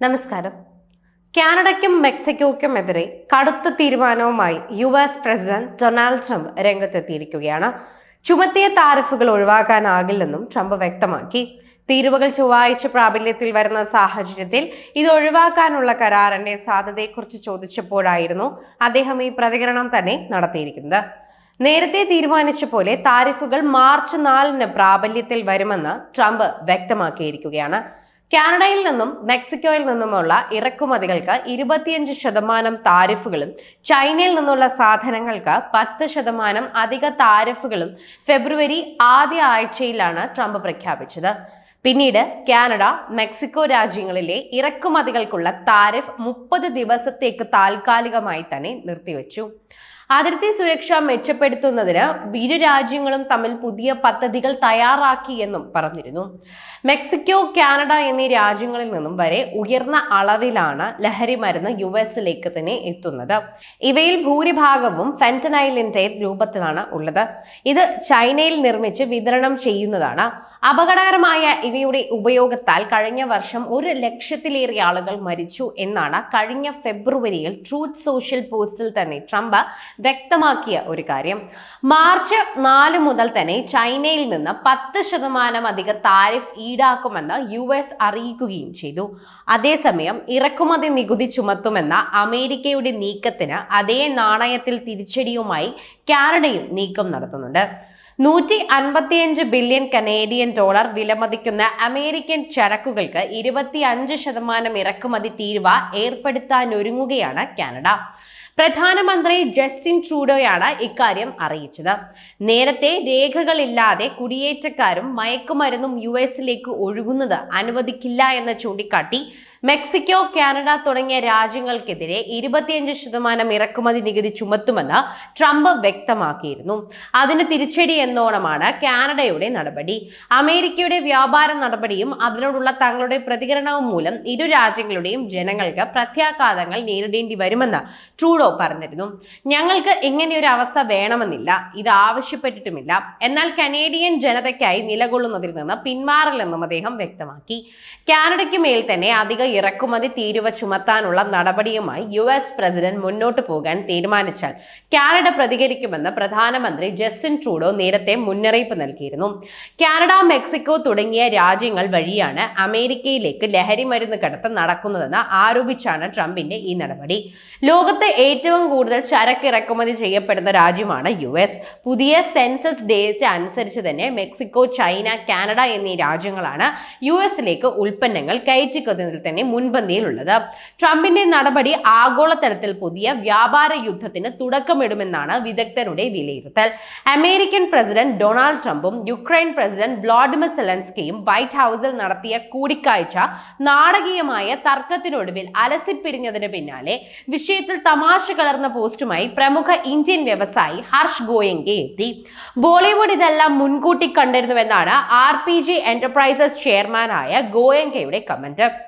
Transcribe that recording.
നമസ്കാരം. കാനഡയ്ക്കും മെക്സിക്കോയ്ക്കുമെതിരെ കടുത്ത തീരുമാനവുമായി U S president Donald Trump രംഗത്തെത്തിയിരിക്കുകയാണ്. ചുമത്തിയ താരിഫുകൾ ഒഴിവാക്കാനാകില്ലെന്നും ട്രംപ് വ്യക്തമാക്കി. തീരുവകൾ ചൊവ്വാഴ്ച പ്രാബല്യത്തിൽ വരുന്ന സാഹചര്യത്തിൽ ഇത് ഒഴിവാക്കാനുള്ള കരാറിന്റെ സാധ്യതയെക്കുറിച്ച് ചോദിച്ചപ്പോഴായിരുന്നു അദ്ദേഹം ഈ പ്രതികരണം തന്നെ നടത്തിയിരിക്കുന്നത്. നേരത്തെ തീരുമാനിച്ച പോലെ താരിഫുകൾ മാർച്ച് നാലിന് പ്രാബല്യത്തിൽ വരുമെന്ന് ട്രംപ് വ്യക്തമാക്കിയിരിക്കുകയാണ്. കാനഡയിൽ നിന്നും മെക്സിക്കോയിൽ നിന്നുമുള്ള ഇറക്കുമതികൾക്ക് ഇരുപത്തിയഞ്ച് ശതമാനം താരിഫുകളും ചൈനയിൽ നിന്നുള്ള സാധനങ്ങൾക്ക് പത്ത് ശതമാനം അധിക താരിഫുകളും ഫെബ്രുവരി ആദ്യ ആഴ്ചയിലാണ് ട്രംപ് പ്രഖ്യാപിച്ചത്. പിന്നീട് കാനഡ മെക്സിക്കോ രാജ്യങ്ങളിലെ ഇറക്കുമതികൾക്കുള്ള താരിഫ് മുപ്പത് ദിവസത്തേക്ക് താൽക്കാലികമായി തന്നെ നിർത്തിവെച്ചു. അതിർത്തി സുരക്ഷ മെച്ചപ്പെടുത്തുന്നതിന് ഇരു രാജ്യങ്ങളും തമ്മിൽ പുതിയ പദ്ധതികൾ തയ്യാറാക്കി എന്നും പറഞ്ഞിരുന്നു. മെക്സിക്കോ കാനഡ എന്നീ രാജ്യങ്ങളിൽ നിന്നും വരെ ഉയർന്ന അളവിലാണ് ലഹരി മരുന്ന് യു എസിലേക്ക് തന്നെ എത്തുന്നത്. ഇവയിൽ ഭൂരിഭാഗവും ഫെന്റനൈലിന്റെ രൂപത്തിലാണ് ഉള്ളത്. ഇത് ചൈനയിൽ നിർമ്മിച്ച് വിതരണം ചെയ്യുന്നതാണ്. അപകടകരമായ ഇവയുടെ ഉപയോഗത്താൽ കഴിഞ്ഞ വർഷം ഒരു ലക്ഷത്തിലേറെ ആളുകൾ മരിച്ചു എന്നാണ് കഴിഞ്ഞ ഫെബ്രുവരിയിൽ ട്രൂത്ത് സോഷ്യൽ പോസ്റ്റിൽ തന്നെ ട്രംപ് വ്യക്തമാക്കിയ ഒരു കാര്യം. മാർച്ച് നാല് മുതൽ തന്നെ ചൈനയിൽ നിന്ന് പത്ത് ശതമാനം അധിക താരിഫ് ഈടാക്കുമെന്ന് യു എസ് അറിയിക്കുകയും ചെയ്തു. അതേസമയം ഇറക്കുമതി നികുതി ചുമത്തുമെന്ന അമേരിക്കയുടെ നീക്കത്തിന് അതേ നാണയത്തിൽ തിരിച്ചടിയുമായി കാനഡയും നീക്കം നടത്തുന്നുണ്ട്. നൂറ്റി അൻപത്തിയഞ്ച് ബില്യൺ കനേഡിയൻ ഡോളർ വിലമതിക്കുന്ന അമേരിക്കൻ ചരക്കുകൾക്ക് ഇരുപത്തി അഞ്ച് ശതമാനം ഇറക്കുമതി തീരുവ ഏർപ്പെടുത്താനൊരുങ്ങുകയാണ് കാനഡ. പ്രധാനമന്ത്രി ജസ്റ്റിൻ ട്രൂഡോയാണ് ഇക്കാര്യം അറിയിച്ചത്. നേരത്തെ രേഖകളില്ലാതെ കുടിയേറ്റക്കാരും മയക്കുമരുന്നും യു എസിലേക്ക് ഒഴുകുന്നത് അനുവദിക്കില്ല എന്ന് ചൂണ്ടിക്കാട്ടി മെക്സിക്കോ കാനഡ തുടങ്ങിയ രാജ്യങ്ങൾക്കെതിരെ ഇരുപത്തിയഞ്ച് ശതമാനം ഇറക്കുമതി നികുതി ചുമത്തുമെന്ന് ട്രംപ് വ്യക്തമാക്കിയിരുന്നു. അതിന് തിരിച്ചടി എന്നോണമാണ് കാനഡയുടെ നടപടി. അമേരിക്കയുടെ വ്യാപാര നടപടിയും അതിനോടുള്ള തങ്ങളുടെ പ്രതികരണവും മൂലം ഇരു രാജ്യങ്ങളുടെയും ജനങ്ങൾക്ക് പ്രത്യാഘാതങ്ങൾ നേരിടേണ്ടി വരുമെന്ന് ട്രൂഡോ പറഞ്ഞിരുന്നു. ഞങ്ങൾക്ക് ഇങ്ങനെയൊരു അവസ്ഥ വേണമെന്നില്ല. ഇത് ആവശ്യപ്പെട്ടിട്ടുമില്ല. എന്നാൽ കനേഡിയൻ ജനതയ്ക്കായി നിലകൊള്ളുന്നതിൽ നിന്ന് പിന്മാറില്ലെന്നും അദ്ദേഹം വ്യക്തമാക്കി. കാനഡയ്ക്ക് മേൽ തന്നെ അധിക ഇറക്കുമതി തീരുവ ചുമത്താനുള്ള നടപടിയുമായി യു എസ് പ്രസിഡന്റ് മുന്നോട്ട് പോകാൻ തീരുമാനിച്ചാൽ കാനഡ പ്രതികരിക്കുമെന്ന് പ്രധാനമന്ത്രി ജസ്റ്റിൻ ട്രൂഡോ നേരത്തെ മുന്നറിയിപ്പ് നൽകിയിരുന്നു. കാനഡ മെക്സിക്കോ തുടങ്ങിയ രാജ്യങ്ങൾ വഴിയാണ് അമേരിക്കയിലേക്ക് ലഹരി മരുന്ന് കടത്ത് നടക്കുന്നതെന്ന് ആരോപിച്ചാണ് ട്രംപിന്റെ ഈ നടപടി. ലോകത്ത് ഏറ്റവും കൂടുതൽ ചരക്ക് ഇറക്കുമതി ചെയ്യപ്പെടുന്ന രാജ്യമാണ് യു എസ്. പുതിയ സെൻസസ് ഡേറ്റ അനുസരിച്ച് തന്നെ മെക്സിക്കോ ചൈന കാനഡ എന്നീ രാജ്യങ്ങളാണ് യു എസിലേക്ക് ഉൽപ്പന്നങ്ങൾ കയറ്റിക്കുന്നതിൽ തന്നെ മുൻപന്തിയിലുള്ളത്. ട്രംപിന്റെ നടപടി ആഗോളതലത്തിൽ പുതിയ വ്യാപാര യുദ്ധത്തിന് തുടക്കമിടുമെന്നാണ് വിദഗ്ധരുടെ വിലയിരുത്തൽ. അമേരിക്കൻ പ്രസിഡന്റ് ഡൊണാൾഡ് ട്രംപും യുക്രൈൻ പ്രസിഡന്റ് വ്ളാഡിമിർ സെലൻസ്കിയും വൈറ്റ് ഹൗസിൽ നടത്തിയ കൂടിക്കാഴ്ച നാടകീയമായ തർക്കത്തിനൊടുവിൽ അലസിപ്പിരിഞ്ഞതിന് പിന്നാലെ വിഷയത്തിൽ തമാശ കലർന്ന പോസ്റ്റുമായി പ്രമുഖ ഇന്ത്യൻ വ്യവസായി ഹർഷ് ഗോയങ്കെ എത്തി. ബോളിവുഡ് ഇതെല്ലാം മുൻകൂട്ടി കണ്ടിരുന്നുവെന്നാണ് ആർ പി ജി എന്റർപ്രൈസസ് ചെയർമാനായ ഗോയങ്കയുടെ കമന്റ്.